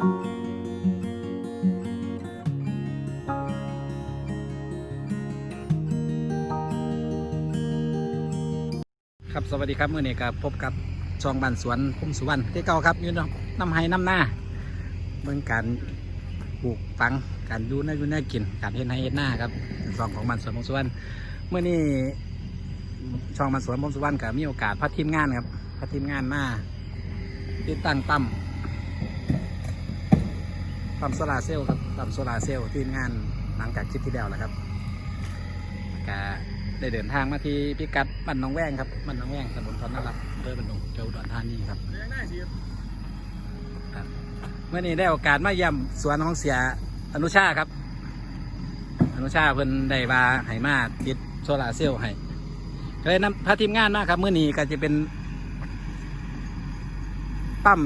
ครับสวัสดีครับเมื่อนี้กับพบกับช่องบ้านสวนพุ่มสุวรรณที่เก่าครับอยู่น้ำไห้น้ำหน้าเมืองการปลูกฝังการดูน่าอยู่น่ากินการเฮ็ดไห้เฮ็ดหน้าครับช่องของบ้านสวนพุ่มสุวรรณเมื่อนี้ช่องบ้านสวนพุ่มสุวรรณกับมีโอกาสพัดทีมงานครับพัดทีมงานมาติดตั้งปั๊ม ปั๊มโซลาเซลล์ครับปั๊มโซลาเซลล์ทีมงานหลังจากคลิปที่แล้วแหละครับกได้เดินทางมาที่พิกัดบ้านหนองแวงครับบ้านหนองแวงตำบลทอนนารักอำเภอบันดงจังหวัดอุดรธานีครับครับ เมื่อนี้ได้โอกาสมาเยี่ยมสวนของเสียอนุชาครับ อนุชาเพิ่นได้มาให้มาติดโซลาเซลล์ให้ก็เลยนำพาทีมงานมาครับเมื่อนี้ก็จะเป็นปั๊ม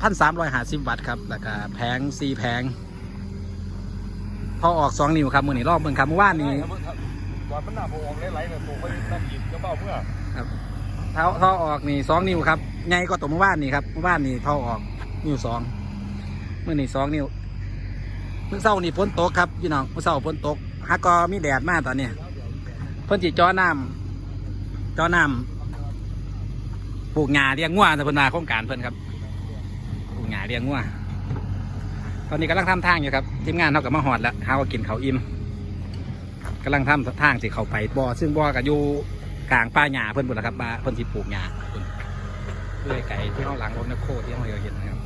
พันสามร้อยห้าสิบวัตต์ครับแล้วก็แผงสี่แผง พอออกสองนิ้วครับมื่อนี้รอบเบิ่งครับเมื่อวานนี้ก่อนมันหน้าโพออกไหลๆเนี่ยโพก็นั่นอีกก็เบ้าเมื่อเท้าท่อออกนี่สองนิ้วครับใหญ่กว่าตัวเมื่อวานนี่ครับเมื่อวานนี่ท่อออกนิ้วสองเมื่อนี่สองนิ้วเมื่อเช้านี่ฝนตกครับพี่น้องเมื่อเช้าฝนตกฮักก็มีแดดมากตอนนี้เพิ่นจีจ่อน้ำจ่อน้ำปลูกหญ้าเลี้ยงงัวแต่เพิ่นมาโครงการเพิ่นครับปลูก หญ้าเลี้ยงงัวตอนนี้กำลังทำทางอยู่ครับทีมงานเขากับมาหอดแล้วเขาก็กินเขาอิ่มกำลังทำทางสิเขาไปบ่อซึ่งบ่อก็อยู่กลางป่าหญ้าเพิ่นบุญละครับป่าเพิ่นที่ปลูกหญ้าเพื่อไก่ที่เขาหลังรถนักโคที่เขาเห็นนะครับ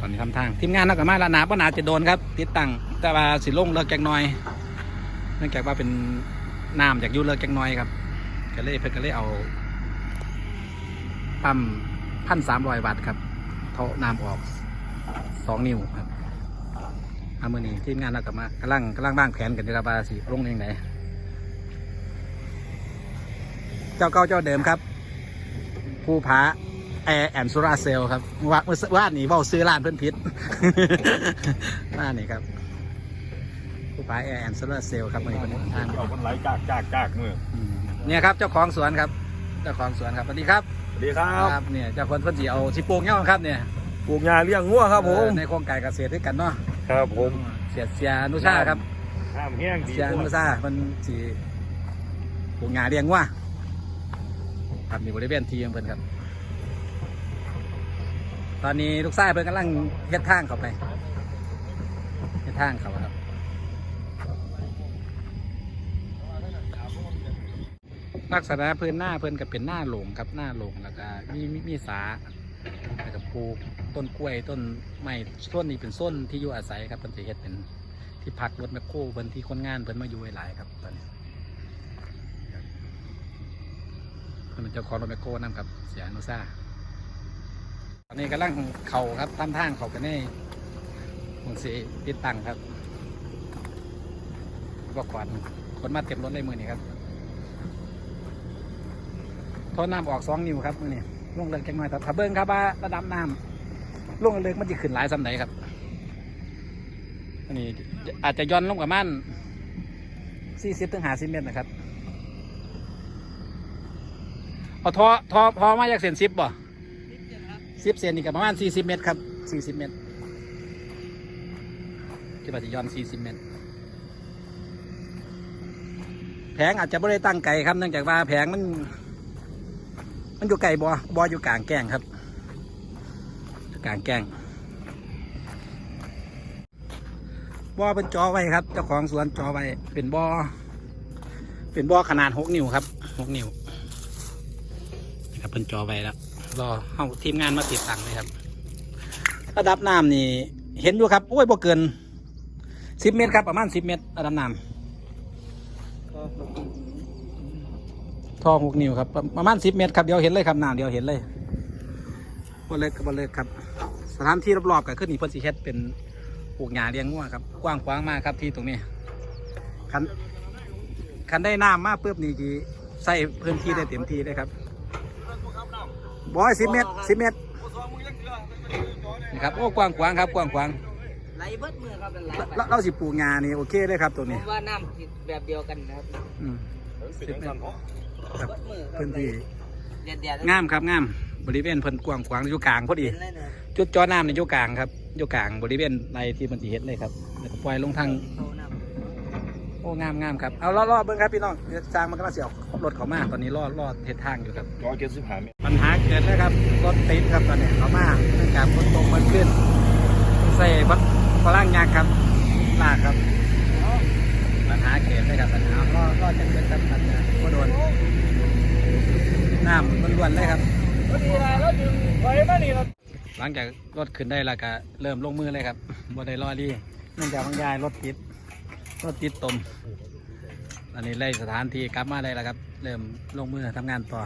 ตอนนี้ทำทางทีมงานนักกับมาแล้วหนาป้านาจะโดนครับ ติดตั้งแต่ว่าสิลงเลิกจักหน่อย เนื่องจากว่าเป็นน้ำจากยูเลิกจักหน่อยครับก็เลยเพิ่นก็เลยเอาปั๊มพันสามร้อยวัตต์ครับ เท่าน้ำออกสองนิ้วครับเอามือนี้ทีมงานนักกับมากำลังกำลังบ้างแผนกันนะครับว่าสิลงยังไงเจ้าเก่าเจ้าเดิมครับผู้พาแอร์แอนซูราเซลครับว่าเมื่อวานนี้เว่าซื้อร้านเพื่อนพิษร้านนี้ครับผู้พาแอร์แอนซูราเซลครับมื่อนี้เป็นทางเอามันไหลจากจากจากมืออืมเนี่ยครับเจ้าของสวนครับ เจ้าของสวนครับสวัสดีครับ สวัสดีครับเนี่ยเจ้าคนเพิ่นสีเอาชิปลูกเงี้ยครับเนี่ยปลูกหญ้าเลี้ยงงัวครับผมเออในโครงการเกษตรด้วยกันเนาะครับผมเสียเสียอนุชาครับห้ามแห้งดีเสียอนุชาเพิ่นสีปลูกหญ้าเลี้ยงว่าครับมีบริเวณที่ของเพิ่นครับ ตอนนี้ลูกชายเพิ่นกำลังเฮ็ดทางเข้าไปเฮ็ดทางเขาครับ ลักษณะพื้นหน้าเพิ่นก็เป็นหน้าหลงครับหน้าหลงแล้วก็มีมีมีสาแล้วก็ปลูกต้นกล้วยต้นไม้ต้นนี้เป็นส้นที่อยู่อาศัยครับเพิ่นจะเฮ็ดเป็นที่พักรถแมคโครเพิ่นที่คนงานเพิ่นมาอยู่หลายครับตอนนี้ครับเพิ่นเป็นเจ้าของรถแมคโครนํครับเสียอนุซาตอนนี้กำลังเข่าครับทำทางเขากันในวงสีติดตั้งครับก็ขวัญคนมาเต็มรถเลยมือนี้ครับ ท่อน้ำออกสองนิ้วครับมื่อนี้ลงเลิกจังหน่อยแต่ถ้าเบิ้งครับว่าระดับน้ำลงเลิกมันจะขึ้นหลายสำไหนครับอันนี้อาจจะย้อนลงกับมันสี่สิบถึงห้าสิบเมตรนะครับเอาท่อท่อพอมาจากเส้นสิบบ่สิบเซนนี่กับประมาณสี่สิบเมตรครับสี่สิบเมตรที่ว่าจะย้อนสี่สิบเมตรแผงอาจจะไม่ได้ตั้งไกลครับเนื่องจากว่าแผงมัน มันอยู่ไกลบอบออยู่กลางแก้งครับกลางแก้งบอเป็นจอไว้ครับ เจ้าของสวนจอไว้ เป็นบอเป็นบอขนาดหกนิ้วครับหกนิ้วนี่ครับเป็นจอไว้แล้วรอเข้าทีมงานมาติดตั้งเลยครับ ระดับน้ำนี่ เห็นอยู่ครับโอ้ยบ่เกินสิบเมตรครับประมาณสิบเมตรระดับน้ำ ท่อหกนิ้วครับประประมาณสิบเมตรครับเดี๋ยวเห็นเลยครับน้ำเดี๋ยวเห็นเลยบนเล็กกับบนเล็กครับ สถานที่รอบๆกับขึ้นนี่เพิ่นสิเฮ็ดเป็นปลูกหญ้าเลี้ยงงัวครับ กว้างขวางมากครับที่ตรงนี้คันคันได้น้ำมาปุ๊บนี่จีใส่พื้นที่ได้เต็มที่เลยครับบอยสิบเมตรสิบเมตรนี่ครับโอ้กว้างขวางครับกว้างขวางไหลเบิดมือครับเป็นไหลไปเราเราสิปลูกหญ้านี่โอเคเลยครับตรงผนี้มว่าน้ำติดแบบเดียวกันนะครับอืมสิบเมตร ครับเบิดมือครับพื้นที่เดียดเดียดงามครับงามบริเวณเพิ่นกว้างขวางอยู่กลางพอดีเห็นเลยเนี่ยจุดจอน้ำในอยู่กลางครับอยู่กลางบริเวณในที่มันสีเฮ็ดเลยครับแล้วก็ปล่อยลงทางเขานโอ้งามงามครับเอาล่อล่อเบิ้งครับพี่น้องเดี๋ยวจางมันก็มาเสียวรถเขามาตอนนี้ล่อล่อเทศทางอยู่ครับ ร้อยเจ็ดสิบห้าเมตรปัญหาเกิดแล้วครับรถติดครับตอนนี้เขามาเนื่องจากฝนตกมันขึ้นใส่บัดฝรั่งยากครับลากครับ ปัญหาเกิดเลยครับปัญหาล่อล่อจะเกิดครับปัญหาก็โดน น้ำมันล้วนเลยครับแล้วดีนะแล้วดึงไฟมานี่เราหลังจากรถขึ้นได้แล้วก็เริ่มลงมือเลยครับบ่ได้รอดีเนื่องจากบางยายรถติดรถติดตมอันนี้ไล่สถานที่กลับมาได้แล้วครับ เริ่มลงมือทำงานต่อ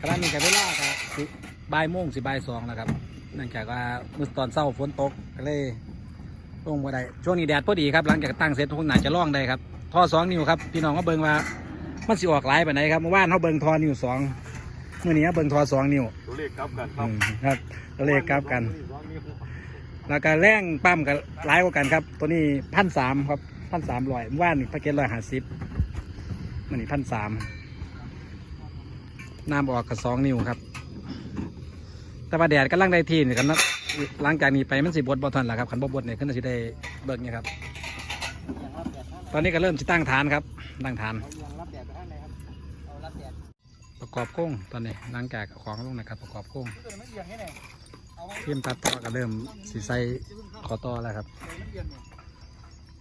ขณะนี้กับเวลาก็สิบ่ายโมงสิบ่ายสองแล้วครับ เนื่องจากว่าเมื่อตอนเช้าฝนตกก็เลยลงมาได้ช่วงนี้แดดพอดีครับ หลังจากตั้งเสร็จทุกหนาจะล่องได้ครับท่อสองนิ้วครับพี่น้องก็เบิ่งว่า มันสิออกหลายไปไหนใดครับเมื่อวานเขาเบิ่งทอนิ้วสองเมื่อนี้เขาเบิ่งทอสองนิ้วตัวเลขกลับกันครัอืบมครับตัวเลขกลับกัน แล้วก็แรงปั๊มกับร้ายกว่ากันครับ ตัวนี้พันสามครับพันสามร้อยว่านนี่พาเกตร้อยห้าสิบมันนี่พันสามน้ำออกกับสองนิ้วครับ แต่ว่าแดดกำลังได้ทีนี่กันนะหลังจากนี้ไปมันสิบดบอทันแหละครับขันบบดเนี่ยขึ้นสิได้เบิกเนี่ยครับ ตอนนี้ก็เริ่มจะตั้งฐานครับตั้งฐานำเประกอบโค้งตอนนี้หลังจากเอาของลงนะครับ ประกอบโค้งเอียงแค่ไหนเอาไว้ทีมตัดต่อก็เริ่มสีใสขอต่อแล้วครับ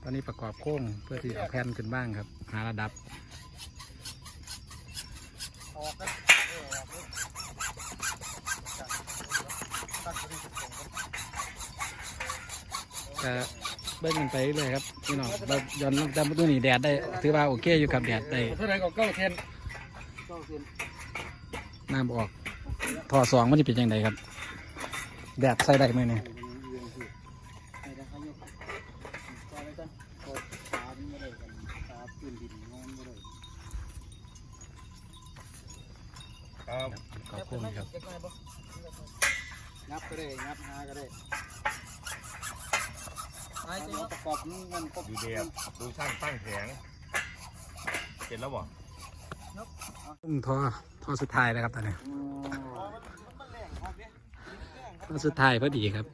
ตอนนี้ประกอบโค้งเพื่อที่เอาแผ่นขึ้นบ้างครับ หาระดับก็เบิ้งกันไปเรื่อยครับพี่น้องเราย้อนลงจำตัวนี้แดดได้ ถือว่าโอเคอยู่ครับแดดได้เท่าไหร่ก็เก้าเทนเก้าเซน น้ำออกทอสองมันจะเป็นยังไงครับ แดดใส่ได้ไหมเนี่ยไปแล้วเขาโยกปล่อยไว้ก่อนกดตามไม่ได้กันตามพื้นดินงอนไม่ได้ครับประกอบโค้งครับงับก็ได้งับหาก็ได้ไอ้ตัวประกอบนี่มันก็ดูเดียบดูช่างตั้งแผงเสร็จแล้วบ่ตุ้มทอ ทอสุดท้ายแล้วครับตอนนี้ทอสุดท้ายพอดีครับ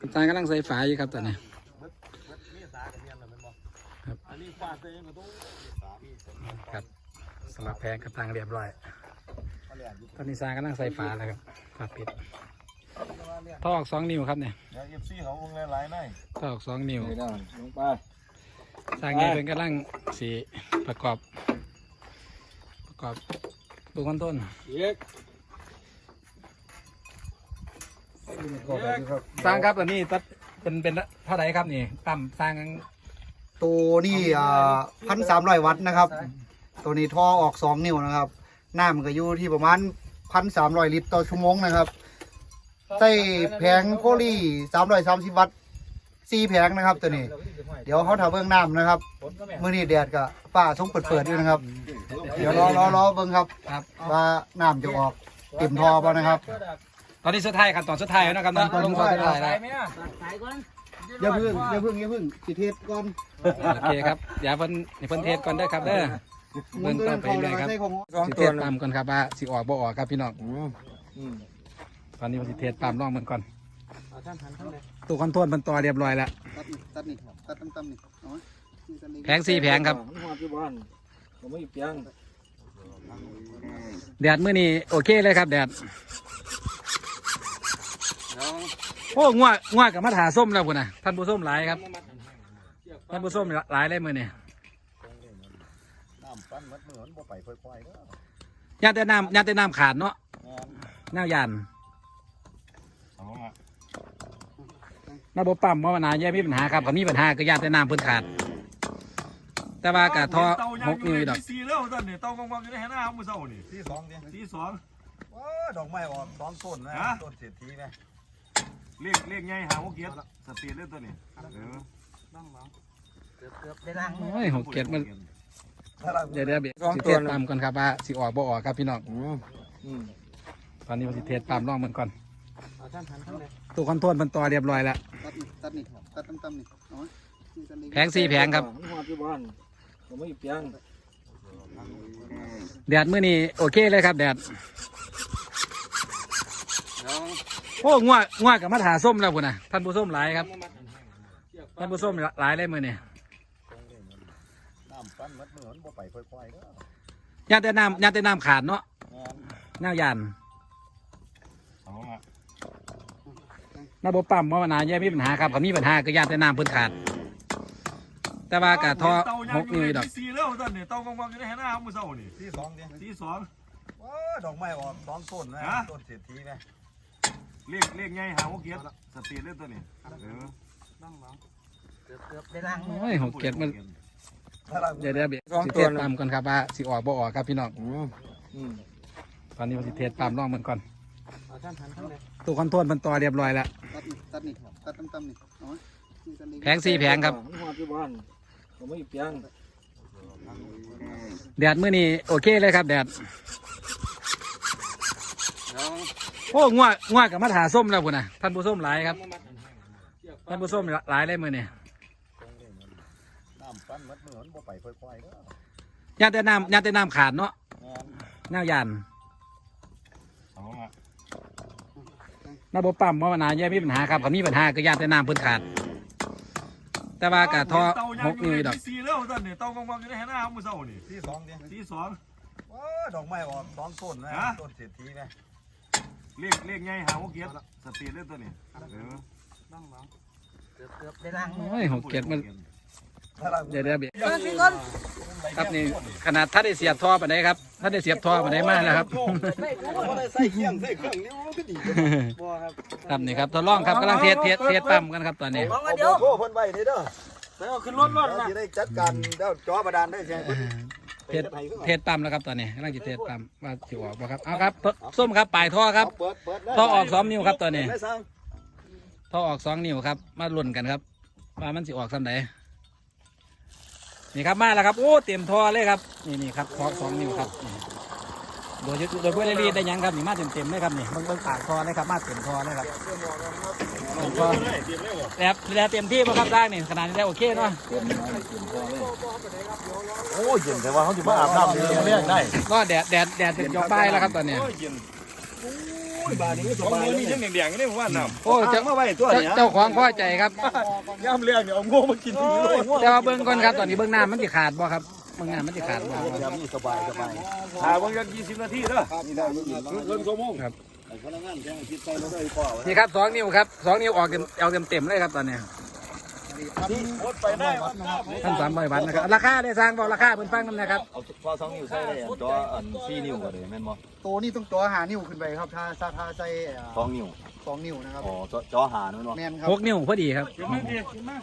อาจารย์กำลังใส่ฝาอยู่ครับตอนนี้ครับอันนี้ฟาดตัวเองก็ต้องครับสำหรับแพงกระตังเรียบร้อย ตอนนี้ซางกำลังใส่ฝาแล้วครับฝาปิดท่อออกสองนิ้วครับเนี่ยเอฟซีเขาวงหลายๆหน่อยท่อออกสองนิ้วนี่นะลงไปสร้างเป็นกำลังสีประกอบ ประกอบตัวขั้นต้นเย็กสร้างครับตอนนี้ตัดเป็นเป็นเท่าไหร่ครับนี่ตั้มสร้างตัวนี่อ่าพันสามร้อยวัตต์นะครับ ตัวนี้ท่อออกสองนิ้วนะครับ น้ำก็อยู่ที่ประมาณพันสามร้อยลิตรต่อชั่วโมงนะครับใส่แผงโพลีสามร้อยสามสิบวัตต์ สี่แผงนะครับตัวนี้ เดี๋ยวเขาทำเบื้องน้ำนะครับมื่อนี้แดดก็ฝ้าทรงเปิดๆอยู่นะครับ เดี๋ยวรอรอรอเบิ้งครับครับว่าน้ำจะออกเต็มท่อป่ะนะครับ ตอนนี้สุดท้ายขั้นตอนสุดท้ายแล้วนะครับเนาะลงตอนสุดท้ายแล้วตัดสายก่อนอย่าเพิ่งอย่าเพิ่งอย่าเพิ่งสิเทศก่อนโอเคครับเดี๋ยวเพิ่นให้เพิ่นเทสก่อนเด้อครับเด้อเบิ่งต่อไปเรื่อยครับใส่ของสิเทสตามก่อนครับว่าสิออกบ่ออกครับพี่น้องตอนนี้มันสิเทสตามร่องมันก่อน เอาท่านหันข้างในตู้คอนโทรลมันต่อเรียบร้อยแล้ว ตัดนี่ตัดนี่ตัดตั้มๆนี่เอาไว้นี่ตัดนี่แผงสี่แผงครับหัวที่บ้านผมไม่เปียงแดดมื้อนี้โอเคเลยครับแดดโอ้งัวงัวกับมาถาส้มแล้วพุ่นน่ะท่านผู้ส้มหลายครับ ท่านผู้ส้มหลายเลยมื้อนี้น้ำปั้นมัดเหมือนบ่ไปค่อยๆเด้อย่านแต่น้ำย่านแต่น้ำขาดเนาะแนวยาน เอามา ระบบปั๊มว่ามันหาแย่มีปัญหาครับเขามีปัญหาก็ย่านแต่น้ำเพิ่นขาด แต่ว่ากะทอหกนิ้วอยู่ดอกสี่แล้วตอนนี้เตากองๆอยู่ในแห่หน้ามือเศร้านี่ที่สองเนี่ยสี่สองดอกไม้ออกสองต้นนะฮะต้นเศรษฐีนะเลขเลขใหญ่หาว่าเกียรติสตีเลขตัวนี้เออเกือบเกือบได้ล้างมือโอ้ยหกเกียรติมันเดี๋ยวเดี๋ยวเดี๋ยวสิเทสปั๊มก่อนครับว่าสิออกบ่ออกครับพี่น้องอืมตอนนี้มันสิเทสปั๊มร่องมันก่อนเอาท่านหันข้างใน ตู้คอนโทรลมันต่อเรียบร้อยแล้ว ตัดนี่ตัดนี่ตัดตั้มๆนี่เอาไว้นี่ตัดนี่แผงสี่แผงครับหัวที่บ้านผมไม่เปียงแดดมื้อนี้โอเคเลยครับแดดโอ้งัวงัวกับมาถาส้มแล้วพุ่นน่ะท่านผู้ส้มหลายครับ ท่านผู้ส้มหลายเลยมือเนี่ยน้ำปั้นมัดมือมันบ่ไปค่อยๆเด้อยานแต่น้ำยานแต่น้ำขาดเนาะแม่นน้ายานน้า บปั๊มว่ามันนาแย่มีปัญหาครับเขามีปัญหาก็ยานแต่น้ำเพิ่นขาด แต่ว่ากะทอหกนิ้วดอกสี่แล้วตอนนี้เต้ากองกองอยู่ในแห่หน้ามือเศร้านี่ที่สองเนี่ยสี่สองว้าดอกไม้ออกสองต้นนะฮะต้นเศรษฐีไหมเรียกเรียกไงหาว่าเกียรติสตีเล่นตัวนี้เออโอ้ยหกเกียรติมันเดี๋ยวเดี๋ยวเบียสิเทศปั๊มก่อนครับว่าสิออกบ่ออกครับพี่น้องตอนนี้มันสิเทศปั๊มลองมันก่อน เอาท่านหันข้างเลยตู้คอนโทรลมันต่อเรียบร้อยแล้วตัดนี่ตัดนี่ตัดตั้มๆนี่เอาไว้นี่ตัดนี่แผงสี่แผงครับหัวพี่บ้านผมไม่เปียงแดดมื้อนี้โอเคเลยครับแดดโอ้งัวงัวกับมาถาส้มแล้วพุ่นน่ะท่านผู้ส้มหลายครับท่านผู้ส้มหลายเลยมือเนี่ยน้ำปั้นมัดมือมันบ่ไปค่อยๆเด้อยานแต่น้ำยานแต่น้ำขาดเนาะแม่นน้ายานน้า ระบบปั๊มว่ามันาแย่มีปัญหาครับเขามีปัญหาก็ยานแต่น้ำเพิ่นขาด แต่ว่ากะท่อหกนิ้วดอกสี่แล้วตอนนี้เตากองกองอยู่ในแห่หน้ามือเศร้านี่ที่สองเนี่ยสี่สองว้าดอกไม้ออกสองต้นนะต้นเศรษฐีไหมเรียกเรียกไงหาว่าเกียรติสตีเล่นตัวนี้เออโอ้ยหกเกียรติมันถ้า เราเดี๋ยวเดี๋ยวเบียครับนี่ขนาดถ้าได้เสียบท่อปานใดครับถ้าได้เสียบท่อปานใดมากแล้วครับ ใส่เครื่องใส่เครื่องนี่มันก็ดีบ่ครับครับนี่ครับทดลองครับกำลังเทสเทสเทสปั๊มกันครับตอนนี้เอาเบอร์โทรเพิ่นไว้นี่เด้อแล้วเอาขึ้นรถรถเรานะจะได้จัดการเด้อจอบาดาลได้ใช่ไหมเทสเทสปั๊มแล้วครับตอนนี้กำลังจะเทสปั๊มว่าสิออกบ่ครับเอาครับส้มครับปลายท่อครับเปิดเปิดท่อออกสองนิ้วครับตอนนี้ได้สั่งท่อออกสองนิ้วครับ มาลุ้นกันครับว่ามันสิออกสำไหน นี่ครับมาแล้วครับโอ้เต็มท่อเลยครับนี่นี่ครับท่อสองนิ้วครับนี่โดยโดยเพื่อนรีดได้ยังครับนี่มาเต็มเต็มๆเลยครับนี่เบิ่งเบิ่งปากท่อเลยครับมาเต็มท่อเลยครับเต็มท่อแล้วแล้วเต็มที่ป่ะครับร่างนี่ขนาดนี้แล้วโอเคเนาะโอ้ยเย็นแต่ว่าเขาจะมาอาบน้ำนี่เลี้ยงได้ก็แดดแดดแดดเป็นจอป้ายแล้วครับตอนนี้ บานี้สของบายมือนี่ยังแดงๆนี่ผมว่าน้โอ้เจ้ามาไว้ตัวเจ้าเนี้ยเจ้าของพ่อใจครับ ย่ำเลี้ยงเนี่ยเอางูมากินทีนี้เลยแต่ว่าเบิ้งก่อนครับตอนนี้เบิ้งน้ำมันจะขาดบ่ครับเบิ้งน้ำมันจะขาดบ่ย่ำนี่สบายสบายำหาบางอย่างยี่สิบนาทีเด้อนี่ได้ยินเกินชั่วโมงพนักงานแจ้งคิดใส่รถได้ป่าวนี่ครับสองนิ้วครับสองนิ้วออกเต็มเอาเต็มเต็มๆเลยครับตอนนี้ ท่านสามร้อยวันนะครับ ราคาได้สร้างบอกราคาเพิ่นฟังกันนะครับ เอาพอสองนิ้วใส่ได้จออันสี่นิ้วก็เลยแม่นบ่ตัวนี้ต้องจอหานิ้วขึ้นไปครับ ถ้าถ้าถ้าใส่เอ่อสองนิ้วสองนิ้วนะครับ อ๋อจอจอหาแม่นบ่แมนครับหกนิ้วพอดีครับเดี๋ยวมาดิมา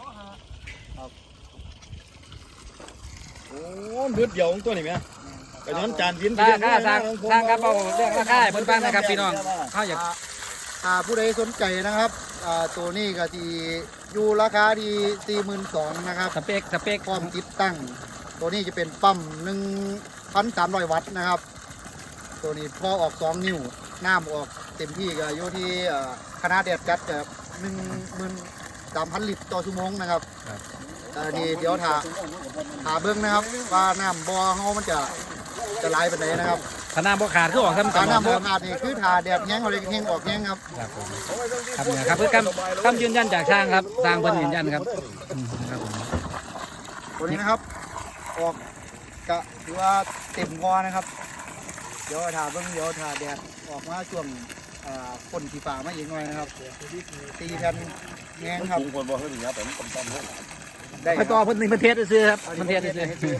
โอ้มืดเดียวของตัวนี่ไหมกระย้อนจานวินราคาสร้างสร้างครับเอาเรื่องราคาให้เพิ่นฟังนะครับพี่น้องเขาอยากอ่า ผู้ใดสนใจนะครับอ่าตัวนี้ก็ที่อยู่ราคาที่สี่หมื่นสองนะครับสเปคสเปคพร้อมติดตั้ง ตัวนี้จะเป็นปั๊มหนึ่งพันสามร้อยวัตต์นะครับ ตัวนี้พอออกสองนิ้วน้ำออกเต็มที่ก็อยู่ที่อ่าคณะแดดจัดจะหนึ่งหมื่นสามพันลิตรต่อชั่วโมงนะครับอันนี้เดี๋ยวถาถาเบิ้งนะครับ ว่าน้ำบ่อเฮามันจะจะไหลไปไหนใดนะครับ ถ้าน้ำบ่ขาดคือออกซ้ำถ้ากันน้ำบ่ครับขาดนี่คือถาแดดแห้งเอาเลยแห้งออกแห้งครับครับผมครับเนี่ยครับเพื่อคำคำยืนยันจากช่างครับสร้างเพิ่นยืนยันครับอืมครับผมตัวนี้นะครับ ออกก็ถือว่าเต็มงอนะครับ เดี๋ยวถาเบิ้งเดี๋ยวถาแดดออกมาช่วงอ่าฝนสีฟ้ามาอีกหน่อยนะครับตีแผ่นแห้งครับปรุงคนบอกให้ดีครับผมต้มต้มให้ได้คไปรับต่อเพิ่นนี่เพิ่นเทสซื้อๆครับเอาเพิ่นเทเทสสซื้อ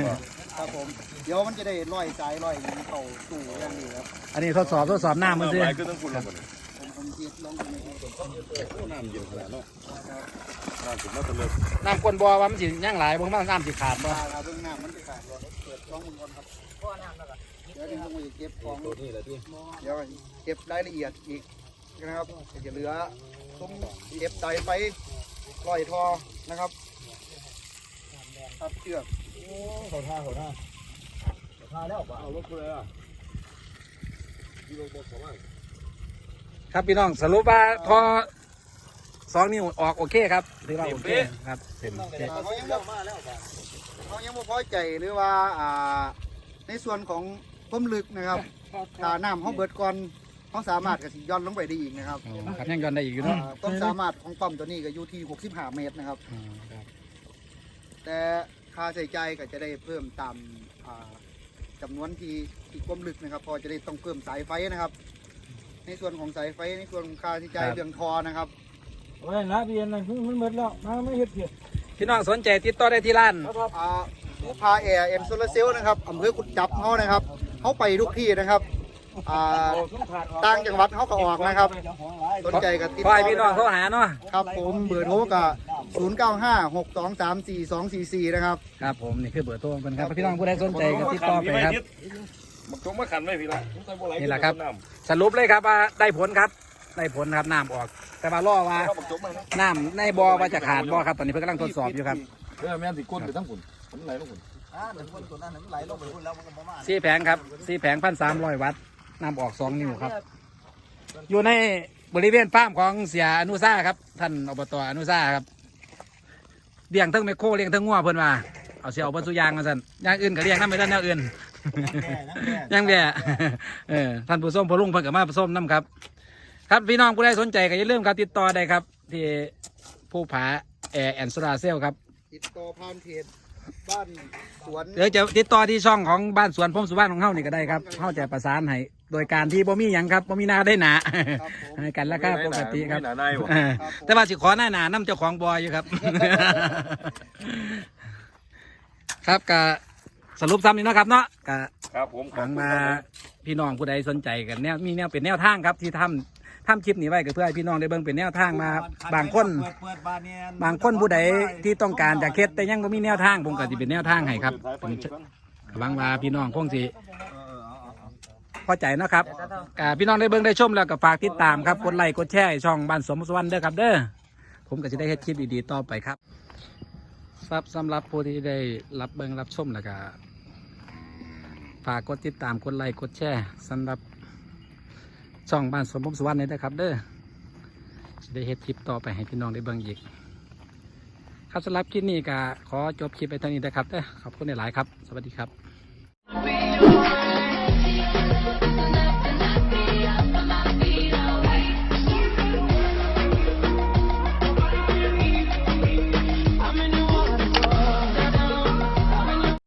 ครับผม เดี๋ยวมันจะได้ลอยสายลอยอย่างนี้เข้าสู่อย่างนี้ครับๆอันนี้ทดสอบทดสอบน้ำมันซื้อไปคือต้องคุณลงผมผมเทียบลองดูนะครับน้ำเย็นขนาดนั้นน้ำถึงมาตะเลิดน้ำกวนบ่อว่ามันสิย่างหลายบ่ว่าน้ำสิขาดบ่ปลาเราเบิ่งน้ำมันจะขาดบ่เปิดช่องมันก่อนครับเดี๋ยวเดี๋ยวผมจะเก็บของตัวนี้แหละที่เดี๋ยวเก็บรายละเอียดอีกนะครับจะเหลือซุ้มเก็บไตไปลอยทอนะครับครับเชือกเขาท่าเขาท่า เขาท่าแล้วป่ะเอารถกูเลยอะกิโลบกเขาว่าครับพี่น้องสรุปว่าพอสองนิ้วออกโอเคครับถือว่าโอเคครับเต็มเต็มเขายังบอกเขายังบ่พอใจหรือว่าอ่าในส่วนของความลึกนะครับตาน้ำเขาเบิดก่อนเขาสามารถกระสิย้อนลงไปได้อีกนะครับอ๋อครับยังย้อนได้อีกอยู่เนาะอ่าความสามารถของปั๊มตัวนี้ก็อยู่ที่ 65 เมตรนะครับอ๋อครับแต่ค่าใช้จ่ายก็จะได้เพิ่มตาม อ่าจำนวนที่ที่ความลึกนะครับเพอจะได้ต้องเพิ่มสายไฟนะครับ ในส่วนของสายไฟในส่วนของค่าใช้จ่ายเรื่องทอนะครับโอ้ยนะเบียนนะมันหมดแล้วมาไม่เห็ดเพียพี่น้องสนใจติดต่อได้ที่ร้านอ่าผู้พาแอร์เอ็มโซลาเซลนะครับอำเภอกุดจับเขานะครับเขาไปทุกที่นะครับอ่าต่างจังหวัดเขาก็ออกนะครับ สนใจก็ติดขต่ออให้พี่น้องโทรหาเนาะครับผมเบอร์โทรก็ 0 9 5 6 2 3 4 2 4 4นะครับ ครับผมนี่คือเบอร์โทรของเพิ่นครับพี่น้องผู้ใดสนใจก็ติดต่อไปครับ บักจงมาขันไว้พี่ละนี่แหละครับ สรุปเลยครับว่าได้ผลครับได้ผลครับน้ำออก แต่ว่ารอว่าบักจงมานะน้ำในบ่อว่าจะขาดบ่อครับ ตอนนี้เพิ่นกำลังทดสอบอยู่ครับเออแม่นสิก้นไปทั้งฝุ่นมันไหลลงฝุ่นอ่าหนึ่งคนตัวนั้นมันไหลลงไปพุ่นแล้วมันก็บ่มาสี่แผงครับสี่แผงพันสามร้อยวัตต์น้ำออกสองนิ้วครับ อยู่ในบริเวณฟาร์มของเสียอนุซาครับ ท่านอบตอนุซาครับ เลี้ยงทั้งแมคโครเลี้ยงทั้งงัวเพิ่นว่าเอาเสียเอาเพิ่นสุอยางมาสั่นอย่างอื่นก็เลี้ยงน้ำไม่ได้แนวอื่นยังแย่เออท่านผู้ส้มผู้ลุงเพิ่นก็มาผสมน้ำครับ ครับพี่น้องผู้ใดสนใจก็อย่าลืมครับติดต่อได้ครับ ที่ผู้ผาแอร์แอนด์โซลาเซลครับติดต่อผ่านเพจบ้านสวนเดี๋ยวจะติดต่อที่ช่องของบ้านสวนพรมสุวรรณของเฮานี่ก็ได้ครับเฮาจะประสานให้ โดยการที่บ่มีหยังครับบ่มีหน้าได้หนาครับผมให้กันราคาปกติครับหนาในบ่ เออแต่ว่าสิขอหน้าหนาน้ำเจ้าของบอยอยู่ครับ ครับก็สรุปซ้ำนี่เนาะครับเนาะก็ครับผมหวังมาพี่น้องผู้ใดสนใจกันแนวมีแนวเป็นแนวทางครับที่ทำทำคลิปนี้ไว้ก็เพื่อให้พี่น้องได้เบิ่งเป็นแนวทางมา บางคน เปิดเปิดบานเนี่ยบางคนผู้ใดที่ต้องการจะเค็ดแต่ยังบ่มีแนวทางผมก็สิเป็นแนวทางให้ครับผมหวังว่าพี่น้องคงสิ พอใจเนาะครับอ่าพี่น้องได้เบิ่งได้ชมแล้วก็ฝากติดตามครับกดไลค์กดแชร์ให้ช่องบ้านสมสวรรค์เด้อครับเด้อผมก็จะได้เฮ็ดคลิปดีๆต่อไปครับครับสำหรับผู้ที่ได้รับเบิ่งรับชมแล้วก็ฝากกดติดตามกดไลค์กดแชร์สำหรับช่องบ้านสมสวรรค์นี่นะครับ เด้อจะได้เฮ็ดคลิปต่อไปให้พี่น้องได้เบิ่งอีก ครับสำหรับคลิปนี้ก็ขอจบคลิปไปเท่านี้นะครับเด้อขอบคุณหลายๆครับ สวัสดีครับ We are